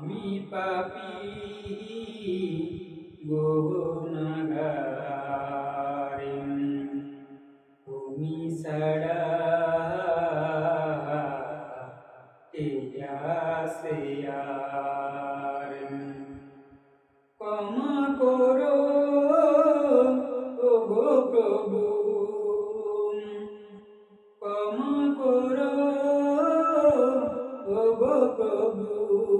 আমি পাপি গুণগারি তুমি আর? ক্ষমা করো গো প্রভু। ক্ষমা করো গো প্রভু।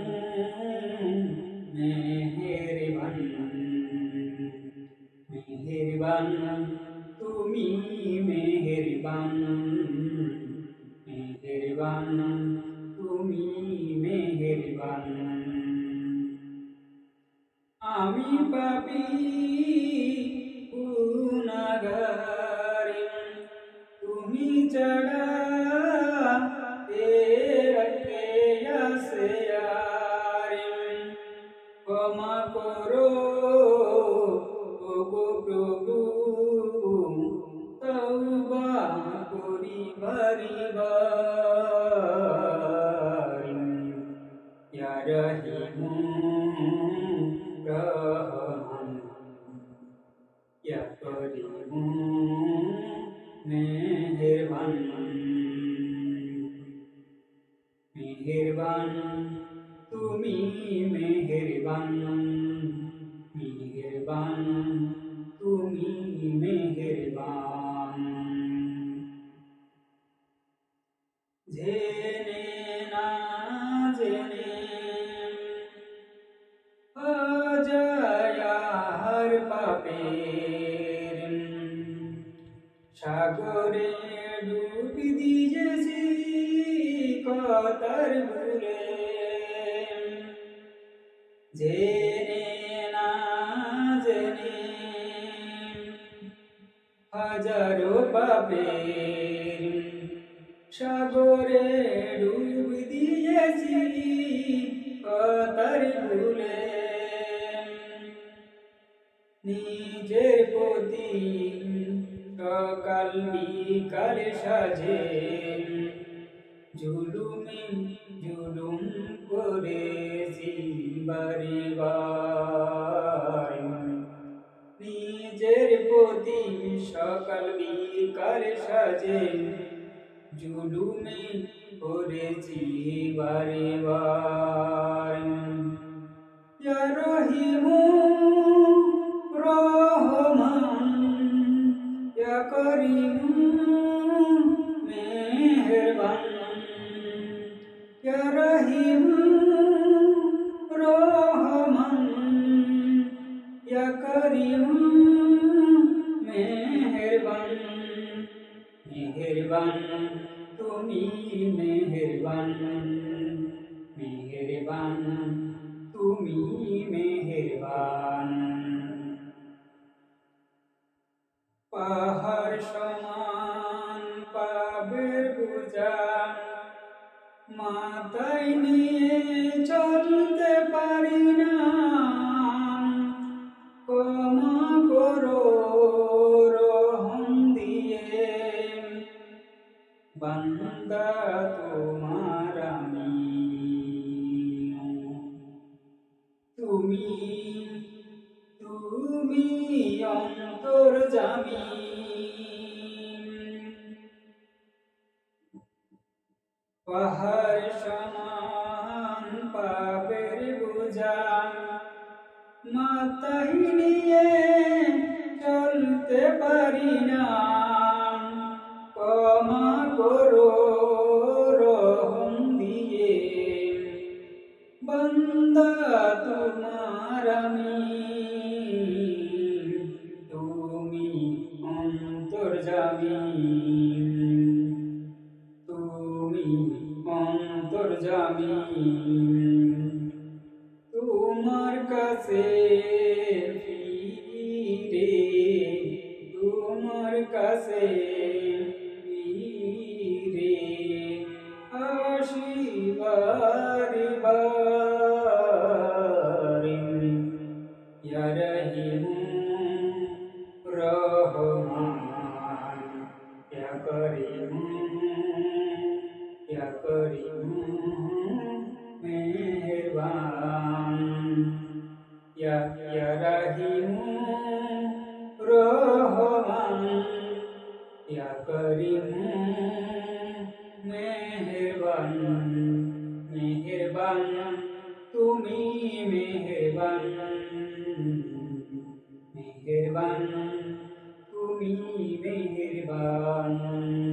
পাপি গুনাগারি তুমি মেহেরবান তুমি মেহেরবান মেহেরবান তুমি মেহেরবান। জেনে না জেনে অজয়ার পাপের সাগরে কতার ভুলে জেনে না জেনে হাজারো পাপের সাগরে ডুব দিয়েছি কতার ভুলে নিজের প্রতি সকাল বিকাল সাজে জুলুমি জুলুম করেছি বারে বার নিজের প্রতি সকাল বিকার সাজে জুলুমে করেছি বারে মেহেরবান তুমি মেহেরবান মেহেরবান তুমি মেহেরবান। পাহাড় সমান পাবের বোঝা মাথায় নিয়ে চলতে তোমার আমি। তুমি তুমি অন্তর জামি। পাহাড় সমান পাপের বোঝা। মাথায় নিয়ে চলতে পারি না। ক্ষমা করো। বন্দা তোমার আমি তুমি অন্তর্জামী তুমি অন্তর্জামী তোমার কাছে ফিরে তোমার কাছে إليه مهربان